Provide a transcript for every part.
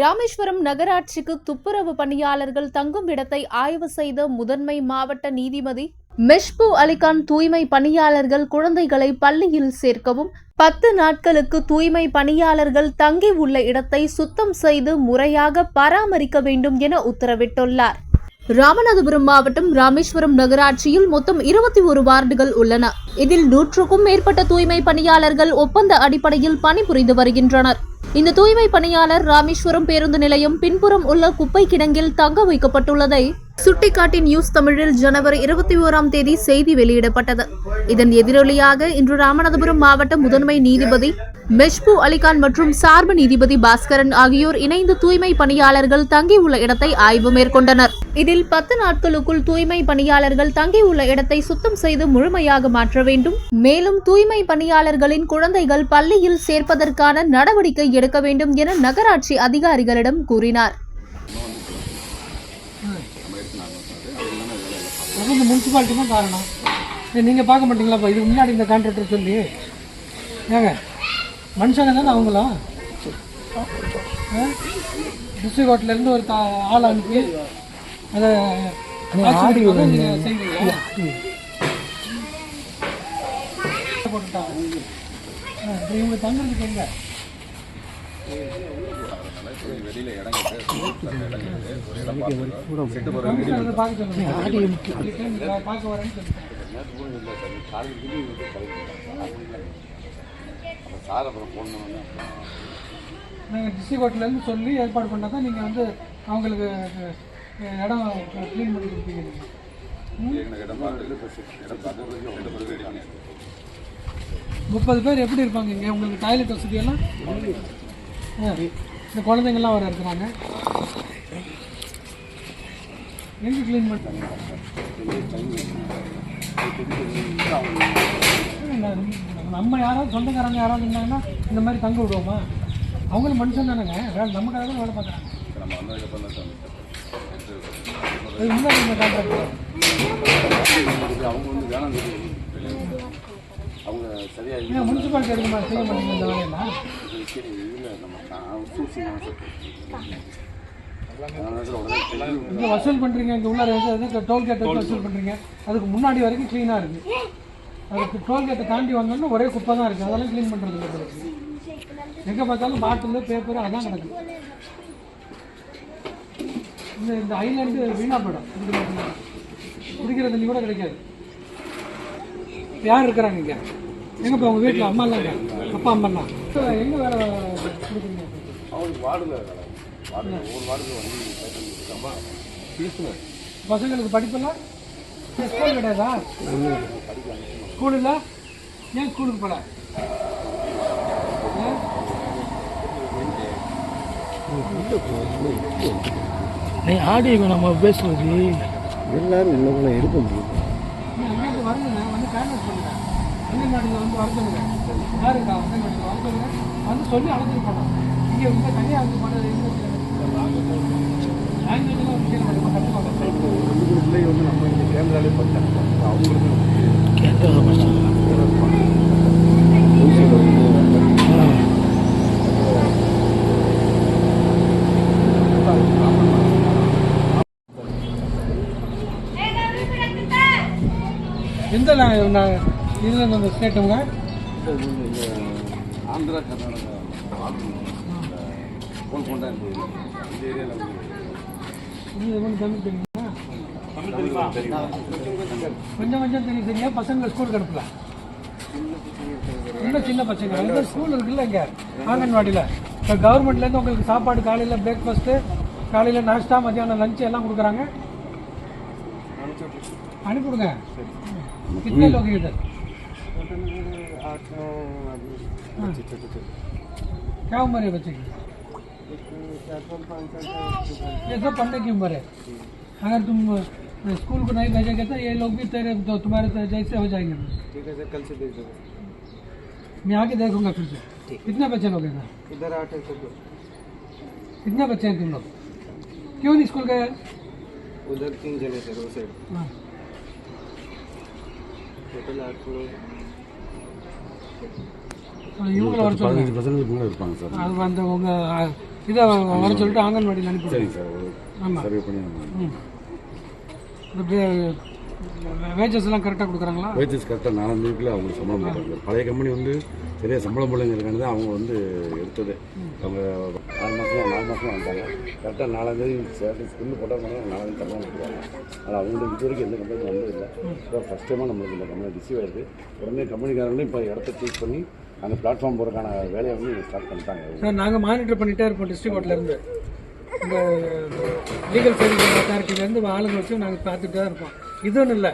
ராமேஸ்வரம் நகராட்சிக்கு துப்புரவு பணியாளர்கள் தங்கும் இடத்தை ஆய்வு செய்த முதன்மை மாவட்ட நீதிபதி மெஷ்பு அலிகான் தூய்மை பணியாளர்கள் குழந்தைகளை பள்ளியில் சேர்க்கவும் பத்து நாட்களுக்கு தூய்மை பணியாளர்கள் தங்கி உள்ள இடத்தை சுத்தம் செய்து முறையாக பராமரிக்க வேண்டும் என உத்தரவிட்டுள்ளார். ராமநாதபுரம் மாவட்டம் ராமேஸ்வரம் நகராட்சியில் மொத்தம் இருபத்தி ஒரு வார்டுகள் உள்ளன. இதில் நூற்றுக்கும் மேற்பட்ட தூய்மை பணியாளர்கள் ஒப்பந்த அடிப்படையில் பணிபுரிந்து வருகின்றனர். இந்த தூய்மை பணியாளர் ராமேஸ்வரம் பேருந்து நிலையம் பின்புறம் உள்ள குப்பை கிடங்கில் தங்க வைக்கப்பட்டுள்ளதை சுட்டிக்காட்டி நியூஸ் தமிழில் ஜனவரி இருபத்தி ஓராம் தேதி செய்தி வெளியிடப்பட்டது. இதன் எதிரொலியாக இன்று ராமநாதபுரம் மாவட்ட முதன்மை நீதிபதி மெஷ்பு அலிகான் மற்றும் சார்பு நீதிபதி பாஸ்கரன் ஆகியோர் இணைந்து தூய்மை பணியாளர்கள் தங்கியுள்ள இடத்தை ஆய்வு மேற்கொண்டனர். இதில் பத்து நாட்களுக்குள் தூய்மை பணியாளர்கள் தங்கியுள்ள இடத்தை சுத்தம் செய்து முழுமையாக மாற்ற வேண்டும். மேலும் தூய்மை பணியாளர்களின் குழந்தைகள் பள்ளியில் சேர்ப்பதற்கான நடவடிக்கை எடுக்க வேண்டும் என நகராட்சி அதிகாரிகளிடம் கூறினார். அது இந்த முனிசிபாலிட்டி தான் காரணம் நீங்கள் பார்க்க மாட்டீங்களாப்பா இதுக்கு முன்னாடி இந்த கான்ட்ராக்டர் சொல்லி. ஏங்க மனுஷங்க தானே அவங்களும் டிஸ்ட்ரிக் கோர்ட்லேருந்து ஒரு ஆள் அனுப்பி அதை போட்டுட்டாங்க இவங்க தங்குறதுக்கு எங்க? கமிஷனர் பார்க்க சொல்லுங்க பார்க்க வரேன்னு சொல்லுங்க நாங்கள் டிஸ்ட்ரிக் கோர்ட்லேருந்து சொல்லி ஏற்பாடு பண்ணால் தான் நீங்கள் வந்து அவங்களுக்கு இடம் க்ளீன் பண்ணி கொடுப்பீங்க நீங்கள் முப்பது பேர் எப்படி இருப்பாங்க இங்கே? உங்களுக்கு டாய்லெட் வசதியெல்லாம் ஆ, இந்த குழந்தைங்கள்லாம் வர இருக்கிறாங்க. எங்கே க்ளீன் பண்ணுறாங்க நம்ம யாராவது சொந்தக்காரங்க யாராவது இருந்தாங்கன்னா இந்த மாதிரி தங்க விடுவோமா? அவங்களும் மனுஷன் தானேங்க. வேலை நமக்காக தான் வேலை பார்க்குறாங்க. முன்னாடி அவங்க வந்து வேணாம் அவங்க சரியா ஏன் முனிசிபாலிட்டி எடுக்க மாட்டேன் செய்ய மாட்டேங்க இந்த வேலையெல்லாம். இல்லை நம்ம. இங்கே வசூல் பண்ணுறீங்க இங்கே உள்ள எது டோல்கேட் வசூல் பண்ணுறீங்க அதுக்கு முன்னாடி வரைக்கும் க்ளீனாக இருக்குது அதுக்கு டோல்கேட்டை தாண்டி வந்தோம்னா ஒரே குப்பை தான் இருக்குது அதெல்லாம் க்ளீன் பண்ணுறது இல்லை எங்கே பார்த்தாலும் பாட்டில் பேப்பர் அதான் கிடக்குது இந்த இந்த ஐலாண்டு வீணா போயிடும். குடிக்கிற தண்ணி கூட கிடைக்காது. யார் இருக்கிறாங்க இங்கே? எங்கப்பா உங்கள் வீட்டில் அம்மா இல்லைங்க அப்பா அம்மாலாம் எங்கே வேலை கொடுக்குறீங்க? அவங்களுக்கு வார்டில் ஒவ்வொரு வார்டுக்கு வந்து பசங்களுக்கு படிப்பெல்லாம் ஸ்கூல் கிடையாதா ஸ்கூல் இல்லை? ஏன் ஸ்கூலுக்கு போல? ஏன்? நீ ஆடியோ நம்ம பேசுவது எல்லாரும் உள்ளவங்கள எடுக்க முடியும் நீ அங்கேருந்து வரணுங்க வந்து கேன்வஸ் பண்ணுங்க தமிழ்நாட்டில் வந்து வர சொல்லுங்க யாருக்கா அங்கன்வாடியில் வர சொல்லுங்க வந்து சொல்லி அழைச்சிட்டு போனோம் இங்கே இந்த தனியாக வந்து பண்ண லாங்குவேஜ்லாம் விஷயம் கற்றுக்கோங்க வந்து நம்ம இந்த கேமராலே பார்த்தாங்க அவங்களுக்கு எந்த இதில் இந்த இது ஒன்றும் தமிழ் தெரியுமா? தெரியும்? கொஞ்சம் கொஞ்சம் தெரியும் சரியா? பசங்களை ஸ்கூலுக்கு அனுப்பல இன்னும் சின்ன பசங்க. இந்த ஸ்கூல் இருக்குல்ல இங்கே ஆங்கன்வாடியில். இப்போ கவர்மெண்ட்லேருந்து உங்களுக்கு சாப்பாடு காலையில் பிரேக்ஃபாஸ்ட்டு காலையில் நாஷ்டா மத்தியானம் லஞ்சு எல்லாம் கொடுக்குறாங்க. அனுப்பிவிடுங்க क्या उम्र है बच्चे की? ये सब पढ़ने की उम्र है? अगर तुम स्कूल को नहीं भेजेंगे तो ये लोग भी तेरे तो तुम्हारे तो जैसे हो जाएँगे। ठीक है सर कल से भेज दोगे। मैं आके देखूँगा फिर से। कितने बच्चे लोग हैं? इधर? आठ है सब कितने बच्चे हैं तुम लोग? क्यों नहीं स्कूल गए? उधर तीन जने सर वो साइड हाँ, टोटल आठ लोग இவங்களை வர பசங்களுக்கு மேலே இருப்பாங்க சார். அது அந்த உங்கள் இதை வர சொல்லிட்டு ஆங்கன்வாடியில் அனுப்பிடுங்க சரிங்க சார். ஆமாம் சர்வே பண்ணி நம்ம ம். இந்த வேஜஸ் எல்லாம் கரெக்டாக கொடுக்குறாங்களா? வேஜஸ் கரெக்டாக தேதிக்குள்ள அவங்களுக்கு சம்பளம் போட்டாங்க. பழைய கம்பெனி வந்து பெரிய சம்பளம் போடலைங்கிறதுக்கான தான் அவங்க வந்து எடுத்தது. அவங்க ஆறு மாதம் நாலு மாதம் வந்தாங்க. கரெக்டாக நாலாந்தேதி தேதி சேலரி ஸ்கின்னு போட்டாங்க நாலாம் தேதி தரலாம் கொடுத்தாங்க ஆனால் அவங்களுக்கு இது வரைக்கும் எந்த கம்பெனி வந்ததில்லை இப்போ ஃபஸ்ட் டைமாக நம்மளுக்கு இந்த கம்பெனி ரிசீவ் ஆயிருக்கு. உடனே கம்பெனிக்காரங்களும் இப்போ இடத்த சூஸ் பண்ணி அந்த பிளாட்ஃபார்ம் போகிறதுக்கான வேலையை வந்து ஸ்டார்ட் பண்ணிட்டாங்க. சார் நாங்கள் மானிட்டர் பண்ணிகிட்டே இருப்போம் டிஸ்ட்ரிக் கோர்ட்லேருந்து இந்த லீகல் சர்வீஸ் அத்தாரிட்டிலேருந்து ஆளுங்க வச்சு நாங்கள் பார்த்துட்டு தான் இருப்போம். இது ஒன்றும் இல்லை.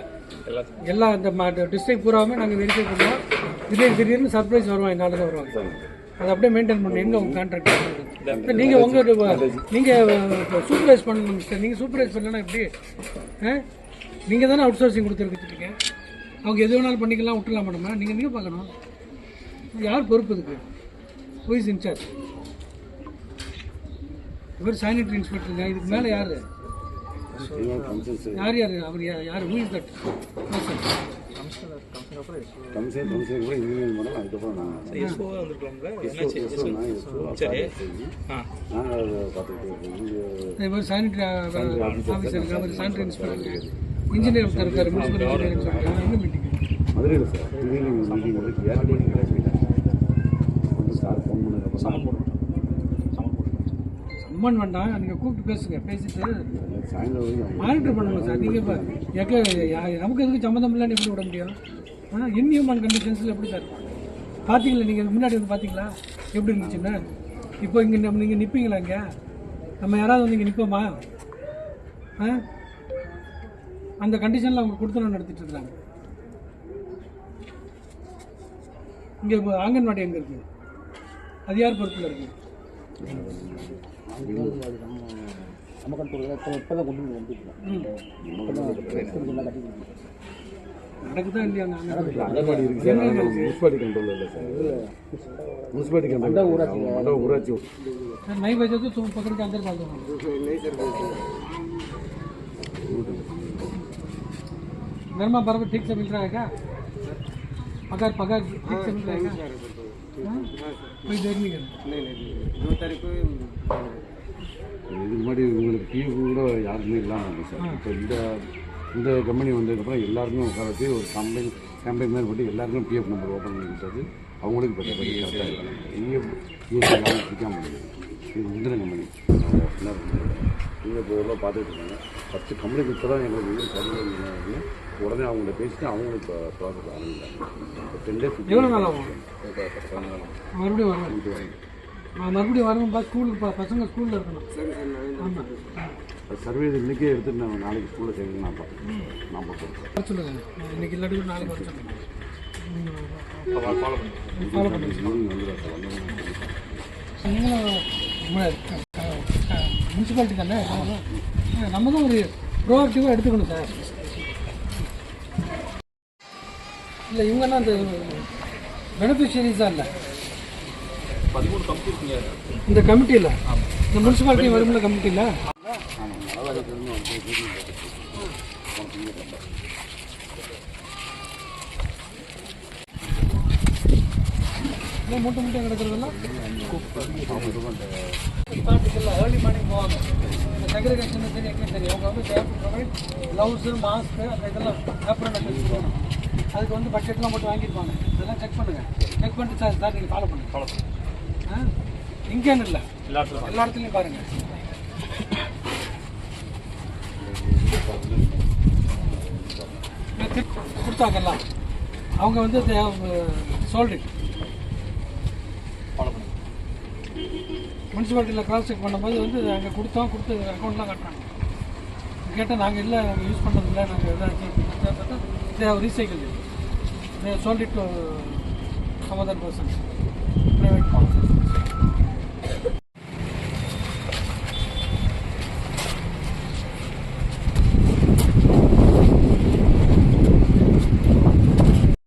எல்லா இந்த டிஸ்ட்ரிக்ட் பூராவுமே நாங்கள் வெரிஃபை பண்ணுவோம். திடீர்னு திடீர்னு சர்ப்ரைஸ் வருவாங்க எங்கள் ஆளுங்க வருவாங்க. அதை அப்படியே மெயின்டைன் பண்ணணும் எங்கே உங்கள் கான்ட்ராக்ட் நீங்கள் உங்கள் நீங்கள் சூப்பர்வைஸ் பண்ணணும் சார் நீங்கள் சூப்பர்வைஸ் பண்ணலன்னா எப்படி? நீங்கள் தானே அவுட் சோர்சிங் கொடுத்துருக்கீங்க அவங்க எது வேணாலும் பண்ணிக்கலாம் விட்டுலாம் மேடமா நீங்கள் நீங்கள் பார்க்கணும். யார் பொறுப்பு இதுக்கு இஸ் இன்சார்ஜ் இவர் சானிட்டரி இன்ஸ்பெக்டருங்க இதுக்கு மேலே யார்? யார் யார்? அவர் யார்? Who is that commission commission கூட இன்ஜினியரிங் பண்ணலாம் அதுக்கப்புறம் நான் எஸ்ஓ நான் எஸ்ஓ பார்த்துக்கிட்டு sanitary officer sanitary inspector engineer இருக்கார் முனிசிபல் இன்ஜினியரிங் மீட்டிங் மதுரையில் சார் இன்ஜினியரிங் மீட்டிங் வந்து ஏழு மணிக்கு கிளம்பிட்டேன் வந்து சார் ஃபோன் பண்ணதுக்கப்புறம் சமன் போடுறோம் சம்மன் வேண்டாம் நீங்கள் கூப்பிட்டு பேசுங்க பேசிட்டு மானிட்டர் பண்ணணும் சார் நீங்கள் இப்போ எக்க நமக்கு எதுக்கு சம்மந்தம் இல்லைன்னு எப்படி விட முடியும் ஆ இன்ஹியூமன் கண்டிஷன்ஸில் எப்படி சார்? பார்த்தீங்களா நீங்கள் முன்னாடி வந்து பார்த்தீங்களா எப்படி இருந்துச்சுன்னு இப்போ இங்கே நம்ம நீங்கள் நிற்பீங்களா இங்கே? நம்ம யாராவது வந்து இங்கே நிற்போமா ஆ? அந்த கண்டிஷனில் அவங்க கொடுத்துணும் நடத்திட்டு இருக்காங்க. இங்கே இப்போ ஆங்கன்வாடி எங்கே இருக்குது அது யார் பொறுப்பில் இருக்குது நடக்குதா இல்லையா அந்த ஆங்கன்வாடி அங்கன்வாடி இருக்கு சார் ஆனால் முனிசிபாலிட்டி கண்ட்ரோல் இல்லை சார் முனிசிபாலிட்டி கண்ட்ரோல் ஊராட்சி மண்டப ஊராட்சி सर नहीं बजे तो तुम पकड़ के अंदर डाल दो नहीं सर नरमा बराबर ठीक से मिल रहा है क्या पगार पगार ठीक से मिल रहा है क्या हाँ? कोई देर नहीं करना नहीं नहीं दो तारीख को இதுக்கு முன்னாடி உங்களுக்கு பிஎஃப் கூட யாருக்குமே இல்லாமல் இருந்துச்சு சார் இப்போ இந்த இந்த கம்பெனி வந்ததுக்கப்புறம் எல்லாருமே உட்கார வச்சு ஒரு கம்பெனி கேம்பெயின் மாதிரி போட்டு எல்லாருக்கும் பிஎஃப் நம்பர் ஓப்பன் பண்ணி கொடுத்தது. அவங்களுக்கு கரெக்டாக இருக்காங்க பிஎஃப் பிஎஃப் எல்லாமே பிடிக்காம இது முந்தின கம்பெனி நீங்கள் இப்போ எவ்வளோ பார்த்துட்டு இருக்காங்க. ஃபஸ்ட்டு கம்பெனிக்கு இப்போ தான் எங்களுக்கு இது சரியாக உடனே அவங்கள்ட்ட பேசிட்டு அவங்களுக்கு ப்ராசஸ் ஆரம்பிச்சாங்க டென் டேஸ் எவ்வளோ நாள் ஆகும்? மறுபடியும் வரணும் நான் மறுபடியும் வரணும் பா ஸ்கூலுக்கு பசங்க ஸ்கூலில் இருக்கணும். ஆமாம் சர்வே இன்னைக்கே எடுத்துட்டு நான் நாளைக்கு ஸ்கூலில் சேர்க்கணும் நான் பார்ப்பேன் நான் பார்ப்பேன் வர சொல்லுங்க. நான் இன்னைக்கு இல்லாட்டி நாளைக்கு வர முனிசிபாலிட்டி தானே? ஆ, நமக்கும் ஒரு ப்ரோஆக்டிவாக எடுத்துக்கணும் சார். இல்லை இவங்கன்னா அந்த பெனிஃபிஷியரிஸாக இல்லை? இந்த கமிட்டியில் இந்த முனிசிபாலிட்டி வரும்ல கமிட்டியில் இல்லை மூட்டை மூட்டை கிடக்கிறதெல்லாம் பார்ட்டிக்கெல்லாம் ஏர்லி மார்னிங் போவாங்க இந்த செக்ரிகேஷன் சரி எங்கே தெரியும் அவங்க வந்து சேஃப்டி ப்ரொவைட் க்ளவுஸு மாஸ்க்கு அந்த இதெல்லாம் பேப்பர் எடுத்து போகணும் அதுக்கு வந்து பட்ஜெட்லாம் போட்டு வாங்கியிருப்பாங்க இதெல்லாம் செக் பண்ணுங்கள் செக் பண்ணிட்டு சார் சார் நீங்கள் ஃபாலோ பண்ணுங்கள் ஃபாலோ ஆ இங்கேன்னு இல்லை எல்லா இடத்துலையும் பாருங்கள் கொடுத்தாங்கல்லாம் அவங்க வந்து சோல்டு முனிசிபாலிட்டியில் கிராஸ் செக் பண்ணும்போது வந்து அங்கே கொடுத்தோம் கொடுத்து அக்கௌண்ட்லாம் கட்டுறாங்க. கேட்டால் நாங்கள் இல்லை நாங்கள் யூஸ் பண்ணுறதில்ல நாங்கள் எதாவது recycle sold it to some other persons